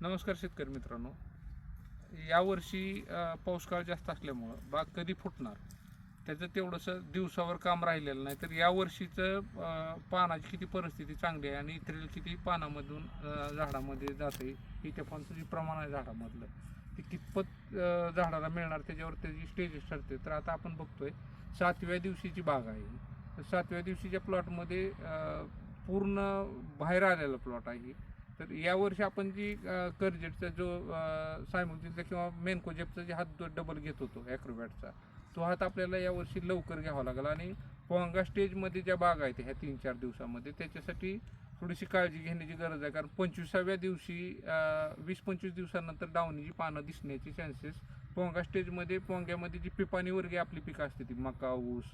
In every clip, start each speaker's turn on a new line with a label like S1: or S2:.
S1: नमस्कार शेतकरी मित्रांनो. यावर्षी पावसाळ पाऊस काळ जास्त असल्यामुळं बाग कधी फुटणार त्याचं तेवढंसं दिवसावर काम राहिलेलं नाही. तर यावर्षीचं पानाची किती परिस्थिती चांगली आहे आणि इथरील किती पानामधून झाडामध्ये जाते इथेपणचं जे प्रमाण आहे झाडामधलं ते कितपत झाडाला मिळणार त्याच्यावर त्याची स्टेजेस ठरते. तर आता आपण बघतोय सातव्या दिवशीची बाग आहे सातव्या दिवशीच्या प्लॉटमध्ये पूर्ण बाहेर आलेला प्लॉट आहे तर यावर्षी आपण जी कर्जेटचा करजेटचा जो सायमुक्तीचा किंवा मेनकोजेपचा जे हात डबल घेत होतो ॲक्रोबॅटचा तो हात आपल्याला यावर्षी लवकर घ्यावा लागला आणि पोंगा स्टेजमध्ये ज्या बाग आहेत ह्या तीन चार दिवसामध्ये त्याच्यासाठी थोडीशी काळजी घेण्याची गरज आहे. कारण पंचवीसाव्या दिवशी वीस पंचवीस दिवसानंतर डावणीची पानं दिसण्याची चान्सेस पोंगा स्टेजमध्ये पोंग्यामध्ये जी पिपाणी वर्गी आपली पिकं असते ती मका ऊस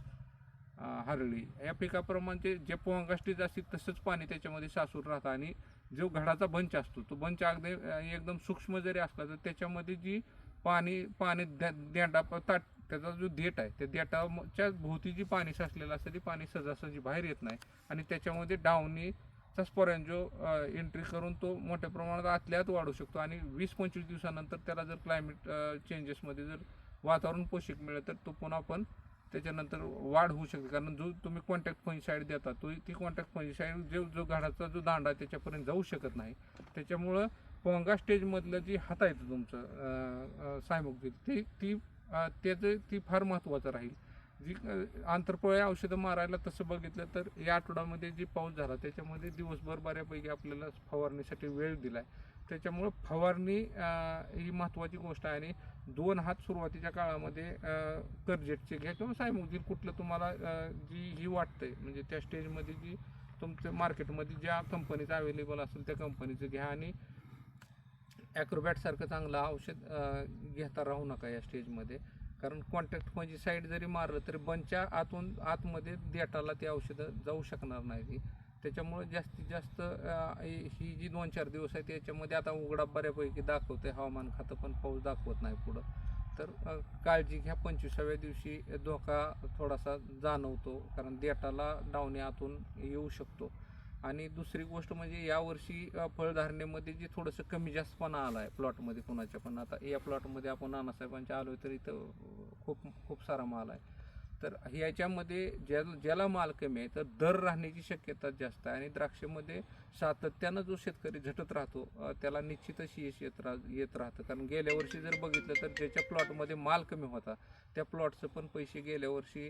S1: हरळी या पिकाप्रमाणे जे पोंगा स्टेज असते तसंच पाणी त्याच्यामध्ये सासूर राहतं आणि जो घडाचा बंच असतो तो बंच अगदी एकदम सूक्ष्म जरी असला तर त्याच्यामध्ये जी पाणी पाणी द्या- देंडा ताट त्याचा जो देठ आहे त्या देटाच्या भोवती जी पाणी साचलेलं असतं ती पाणी सहजासहजी बाहेर येत नाही. आणि त्याच्यामध्ये डावणीचा जो एंट्री करून तो मोठ्या प्रमाणात आतल्यात वाढू शकतो. आणि वीस पंचवीस दिवसानंतर त्याला जर क्लायमेट चेंजेसमध्ये जर वातावरण पोषक मिळेल तर तो पुन्हा आपण त्याच्यानंतर वाढ होऊ शकते. कारण जो तुम्ही कॉन्टॅक्ट फंजिसाईड देता तो ती कॉन्टॅक्ट फंजिसाईड जो जो घाडाचा जो दांडा आहे त्याच्यापर्यंत जाऊ शकत नाही. त्याच्यामुळं पोंगा स्टेजमधलं जी हाता येतं तुमचं सायमुक्ती ती ती त्याचं ती फार महत्त्वाचं राहील. जी आंतरपोळे आंतरपळे औषधं मारायला तसं बघितलं तर या आठवड्यामध्ये जी पाऊस झाला त्याच्यामध्ये दिवसभर बऱ्यापैकी आपल्याला फवारणीसाठी वेळ दिला आहे त्याच्यामुळं फवारणी ही महत्त्वाची गोष्ट आहे आणि दोन हात सुरुवातीच्या काळामध्ये अं, करजेटचे घ्या किंवा सायमुक्ती कुठलं तुम्हाला जी ही वाटतंय. म्हणजे त्या स्टेजमध्ये जी तुमच्या मार्केटमध्ये ज्या कंपनीचं अवेलेबल असेल त्या कंपनीचं घ्या आणि ॲक्रोबॅटसारखं चांगलं औषध घेता राहू नका या स्टेजमध्ये. कारण कॉन्टॅक्ट म्हणजे साईड जरी मारलं तरी बनच्या आतून आतमध्ये देटाला ते औषधं जाऊ शकणार नाही ती त्याच्यामुळे जास्तीत जास्त ही जी दोन चार दिवस आहे त्याच्यामध्ये आता उघडा बऱ्यापैकी दाखवते हवामान खातं पण पाऊस दाखवत नाही पुढं. तर काळजी घ्या. पंचवीसाव्या दिवशी धोका थोडासा जाणवतो कारण देटाला डावणे आतून येऊ शकतो. आणि दुसरी गोष्ट म्हणजे यावर्षी फळधारणेमध्ये जे थोडंसं कमी जास्तपणा आला आहे प्लॉटमध्ये कुणाच्या पण. आता या प्लॉटमध्ये आपण नानासाहेबांच्या आलो तर इथं खूप खूप सारा माल आहे. तर याच्यामध्ये ज्या ज्याला माल कमी आहे तर दर राहण्याची शक्यता जास्त आहे. आणि द्राक्षामध्ये सातत्यानं जो शेतकरी झटत राहतो त्याला निश्चितच यश येत राह येत राहतं. कारण गेल्या वर्षी जर बघितलं तर ज्याच्या प्लॉटमध्ये माल कमी होता त्या प्लॉटचं पण पैसे गेल्या वर्षी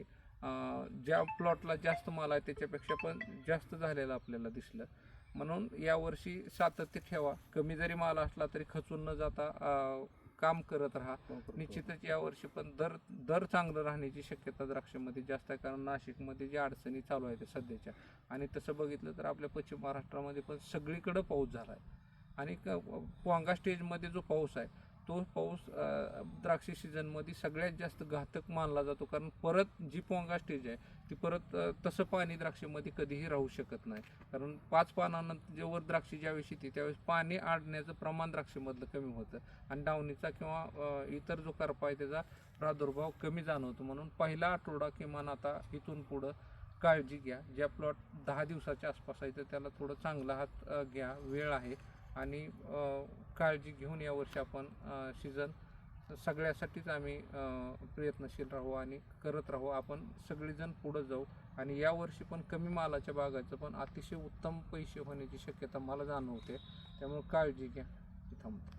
S1: ज्या प्लॉटला जास्त माल आहे त्याच्यापेक्षा पण जास्त झालेलं आपल्याला दिसलं. म्हणून यावर्षी सातत्य ठेवा. कमी जरी माल असला तरी खचून न जाता काम करत राहा. निश्चितच यावर्षी पण दर दर चांगलं राहण्याची शक्यता द्राक्षामध्ये जास्त आहे. कारण नाशिकमध्ये ज्या अडचणी चालू आहेत सध्याच्या आणि तसं बघितलं तर आपल्या पश्चिम महाराष्ट्रामध्ये पण सगळीकडं पाऊस झाला आहे आणि पोंगा स्टेजमध्ये जो पाऊस आहे तो पाऊस द्राक्ष सीझनमध्ये सगळ्यात जास्त घातक मानला जातो. कारण परत जी पोंगा स्टेज आहे ती परत तसं पाणी द्राक्षामध्ये कधीही राहू शकत नाही. कारण पाच पानानंतर जेव्हा द्राक्षे ज्यावेळेस येते त्यावेळेस पाणी आडण्याचं प्रमाण द्राक्षामधलं कमी होतं. आणि डावणीचा किंवा इतर जो करपा आहे त्याचा प्रादुर्भाव कमी जाणवतो. म्हणून पहिला आठवडा किमान आता इथून पुढं काळजी घ्या. ज्या प्लॉट दहा दिवसाच्या आसपास आहे तर त्याला थोडं चांगला हात घ्या. वेळ आहे. आणि काळजी घेऊन यावर्षी आपण सीझन सगळ्यासाठीच आम्ही प्रयत्नशील राहू आणि करत राहू. आपण सगळेजण पुढं जाऊ आणि यावर्षी पण कमी मालाच्या बागाचं पण अतिशय उत्तम पैसे होण्याची शक्यता मला जाणवते. त्यामुळे काळजी घ्या. थांबतो.